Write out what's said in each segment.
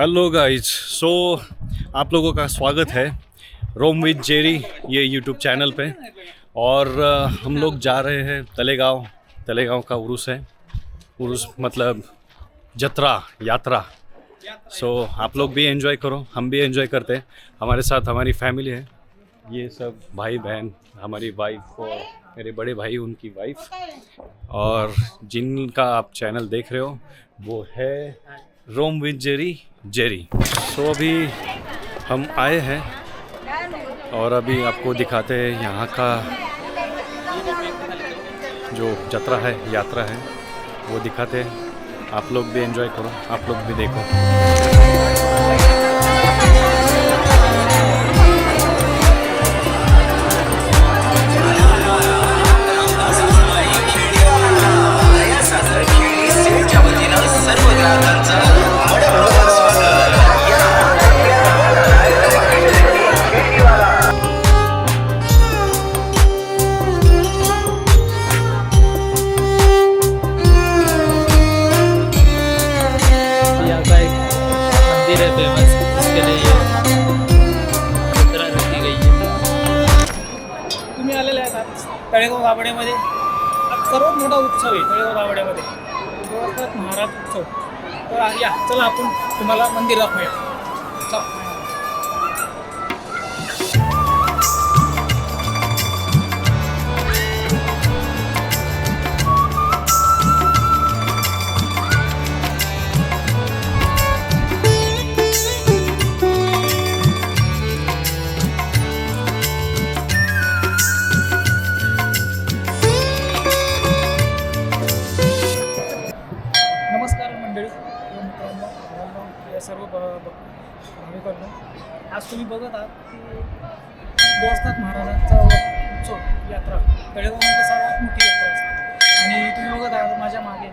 Hello guys so आप लोगों का स्वागत है रोम विद जेरी ये यूट्यूब चैनल पे। और अ, हम लोग जा रहे हैं तलेगांव। तलेगांव का उर्स है। उर्स मतलब जत्रा यात्रा। सो so, आप लोग भी एंजॉय करो। हम भी एंजॉय करते हैं। हमारे साथ हमारी फैमिली है। ये सब भाई बहन हमारी वाइफ और मेरे बड़े भाई उनकी वाइफ और जिनका आप चैनल देख रहे हो वो है roam with Jerry Jerry. So अभी हम आए हैं और अभी आपको दिखाते हैं यहाँ का जो जत्रा है, यात्रा है, वो दिखाते हैं। आप लोग भी एंजॉय करो, आप लोग भी देखो। तळेगाव दाभाडेमध्ये सर्वात मोठा उत्सव आहे तळेगाव दाभाडेमध्ये महाराज उत्सव. तर या चला आपण तुम्हाला मंदिर दाखवूया. चला. मंडळी. मित्रांनो मुलांना या सर्व ब- भाविकांनो. आज तुम्ही बघत आहात की बोसनाथ महाराजांचा उत्सव यात्रा. तळेगावमध्ये सर्वात मोठी यात्रा असते. आणि तुम्ही बघत आहात माझ्या मागे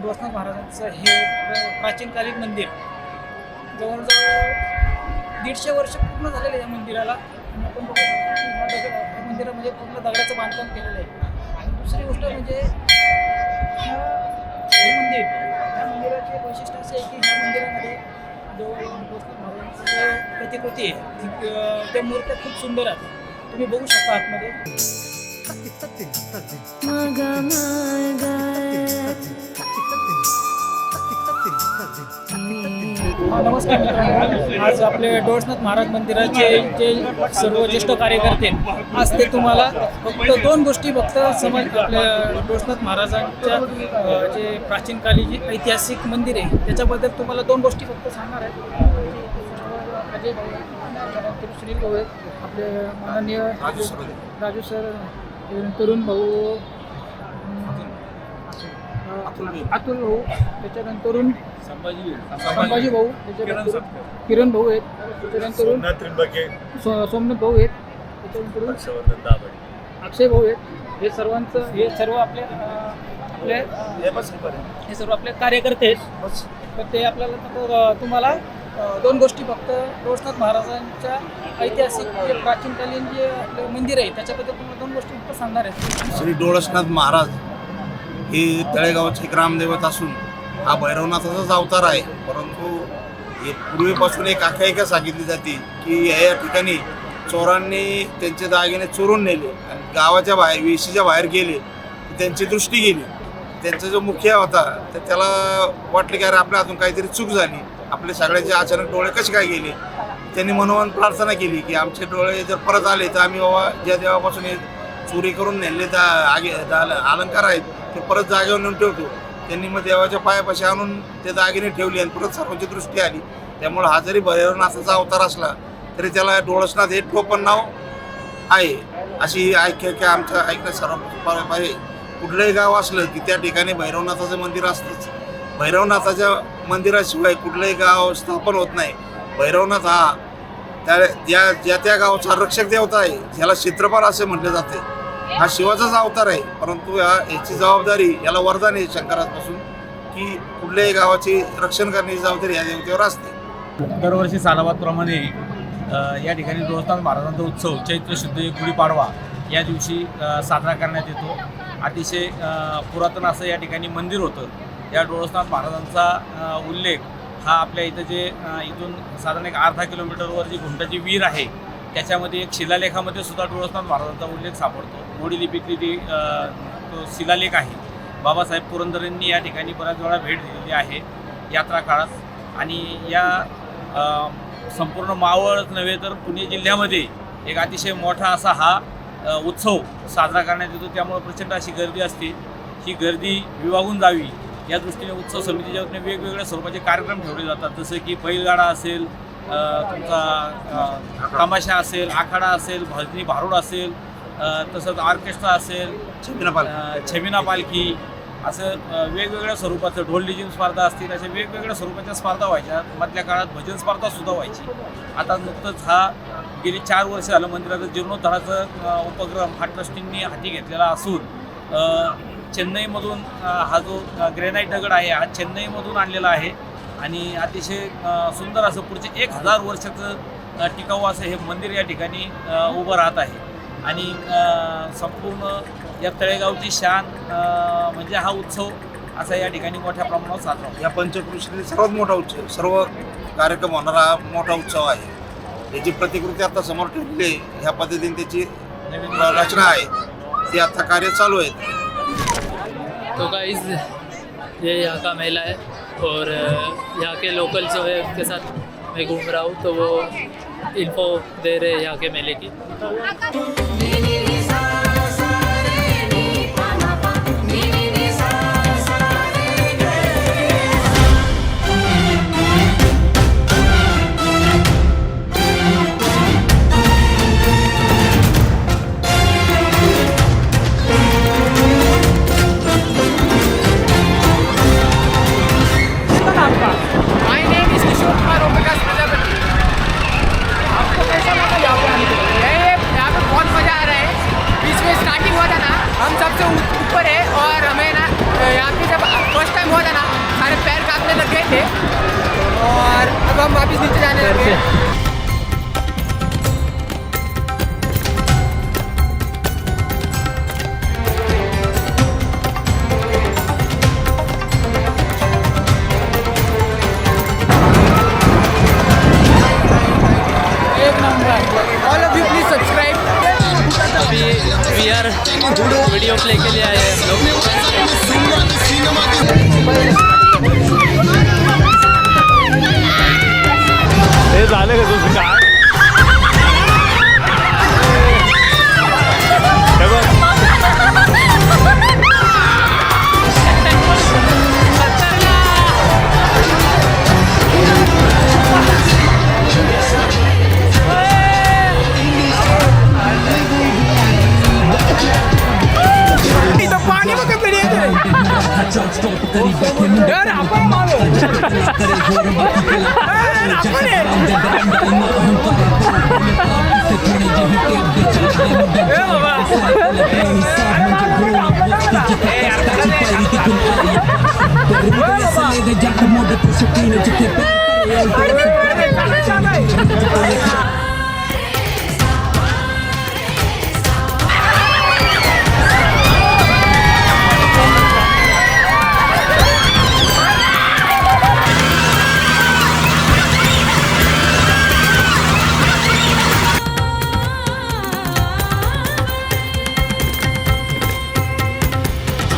बोसनाथ महाराजांचं हे प्राचीनकालीन मंदिर. जवळजवळ दीडशे वर्ष पूर्ण झालेलं आहे या मंदिराला. आपण बघत मंदिरामध्ये पूर्ण दगडाचं बांधकाम केलेलं आहे. आणि दुसरी गोष्ट म्हणजे हे मंदिर या मंदिराचे वैशिष्ट्य असे आहे की ह्या मंदिरामध्ये जो प्रतिकृती आहे त्या मूर्त्या खूप सुंदर आहेत. तुम्ही बघू शकता आतमध्ये. मग हा, नमस्कार मित्रांनो. आज आपले डोळसनाथ महाराज मंदिराचे जे सर्व ज्येष्ठ कार्यकर्ते आज ते तुम्हाला फक्त दोन गोष्टी फक्त समज आपल्या डोळसनाथ महाराजांच्या जे प्राचीनकाली जे ऐतिहासिक मंदिर आहे त्याच्याबद्दल तुम्हाला दोन गोष्टी फक्त सांगणार आहेत सुनील गोवे आपले माननीय राजू सर तरुण भाऊ अतुल भाऊ त्याच्यानंतरून संभाजी भाऊ. त्याच्यानंतर किरण भाऊ. आहेत. त्याच्यानंतर सो सोमनाथ भाऊ आहेत. त्याच्यानंतर अक्षय भाऊ आहेत. हे सर्वांचं हे सर्व आपले अं, आपले हे सर्व आपले कार्यकर्ते आहेत. तर ते आपल्याला तुम्हाला अं, दोन गोष्टी फक्त डोळसनाथ महाराजांच्या ऐतिहासिक जे प्राचीनकालीन जे आपले मंदिर आहे त्याच्याबद्दल तुम्हाला दोन गोष्टी फक्त सांगणार आहेत. श्री डोळसनाथ महाराज हे तळेगावचे ग्रामदैवत असून हा भैरवनाथाचाच अवतार आहे. परंतु पूर्वीपासून एक आख्यायिका सांगितली जाते की या ठिकाणी चोरांनी त्यांचे दागिने चोरून नेले आणि गावाच्या बाहेर वेशीच्या बाहेर गेले त्यांची दृष्टी गेली. त्यांचा जो मुखिया होता तर त्याला वाटलं की अरे आपल्या हातून काहीतरी चूक झाली. आपले सगळ्याचे अचानक डोळे कसे काय गेले? त्यांनी मनोमन प्रार्थना केली की आमचे डोळे जर परत आले तर आम्ही बाबा ज्या देवापासून चोरी करून नेले दा आगे दा- अलंकार आहेत ते परत जागेवर नेऊन ठेवतो. त्यांनी मग देवाच्या पायापाशी आणून ते दागिने ठेवले आणि परत सर्वांची दृष्टी आली. त्यामुळे हा जरी भैरवनाथाचा अवतार असला तरी त्याला डोळसनाथ हे टोपण नाव आहे. अशी ऐक्य की आमच्या ऐकणं सर्व आहे कुठलंही गाव असलं की त्या ठिकाणी भैरवनाथाचं मंदिर असतंच. भैरवनाथाच्या मंदिराशिवाय कुठलंही गाव स्थापन होत नाही. भैरवनाथ हा त्या ज्या ज्या त्या गावचा रक्षक देवता आहे ज्याला क्षेत्रपाल असे म्हटले जाते. हा शिवाचाच अवतार आहे. परंतु या याची जबाबदारी याला वरदान आहे शंकरापासून की कुठल्याही गावाची रक्षण करण्याची जबाबदारी या देवतेवर असते. दरवर्षी सालाबादप्रमाणे या ठिकाणी डोळसनाथ महाराजांचा उत्सव चैत्र शुद्ध गुढीपाडवा या दिवशी साजरा करण्यात येतो. अतिशय पुरातन असं या ठिकाणी मंदिर होतं. या डोळसनाथ महाराजांचा उल्लेख हा आपल्या इथं जे इथून साधारण एक अर्धा किलोमीटरवर जी घुमटाची विहीर आहे त्याच्यामध्ये एक शिलालेखामध्ये सुद्धा डोळसनाथ महाराजांचा उल्लेख सापडतो. होडी लिपीतली ती तो शिलालेख आहे. बाबासाहेब पुरंदरेंनी या ठिकाणी बऱ्याच वेळा भेट दिलेली आहे यात्रा काळात. आणि या संपूर्ण मावळच नव्हे तर पुणे जिल्ह्यामध्ये एक अतिशय मोठा असा हा उत्सव साजरा करण्यात येतो. त्यामुळे प्रचंड अशी गर्दी असते. ही गर्दी विभागून जावी या दृष्टीने उत्सव समितीच्या वतीने वेगवेगळ्या स्वरूपाचे कार्यक्रम ठेवले जातात. जसं की बैलगाडा असेल तुमचा तमाशा असेल आखाडा असेल भजनी भारूड असेल तसंच ऑर्केस्ट्रा असेल छबिना अ, छबिना पालखी असं वेगवेगळ्या स्वरूपाचं ढोल डिजिन स्पर्धा असतील अशा वेगवेगळ्या स्वरूपाच्या स्पर्धा व्हायच्या. मधल्या काळात भजन स्पर्धा सुद्धा व्हायची. आता नुकतंच हा गेली चार वर्ष झालं मंदिराचं जीर्णोद्धाराचं उपक्रम हा ट्रस्टींनी हाती घेतलेला असून चेन्नईमधून हा जो ग्रेनाईट दगड आहे हा चेन्नईमधून आणलेला आहे. आणि अतिशय सुंदर असं पुढचे एक हजार वर्षाचं टिकाऊ असं हे मंदिर या ठिकाणी उभं राहत आहे. आणि संपूर्ण या तळेगावची शान म्हणजे हा उत्सव असा या ठिकाणी मोठ्या प्रमाणात साजरा होतो. या पंचकृषीतील सर्वात मोठा उत्सव सर्व कार्यक्रम होणारा हा मोठा उत्सव आहे. याची प्रतिकृती आता समोर ठेवलेली आहे ह्या पद्धतीने त्याची नवीन रचना आहे. ती आता कार्य चालू आहे तो गाइस ये यहाँ का मेला है और यहाँ के लोकल जो है उनके साथ मैं घूम रहा हूँ तो वो इन्फो दे रहे हैं यहाँ के मेले की। वीडियो लिए आए हम लोग हे झालं का तुझं काय? अरे, अरे, काय झालंय?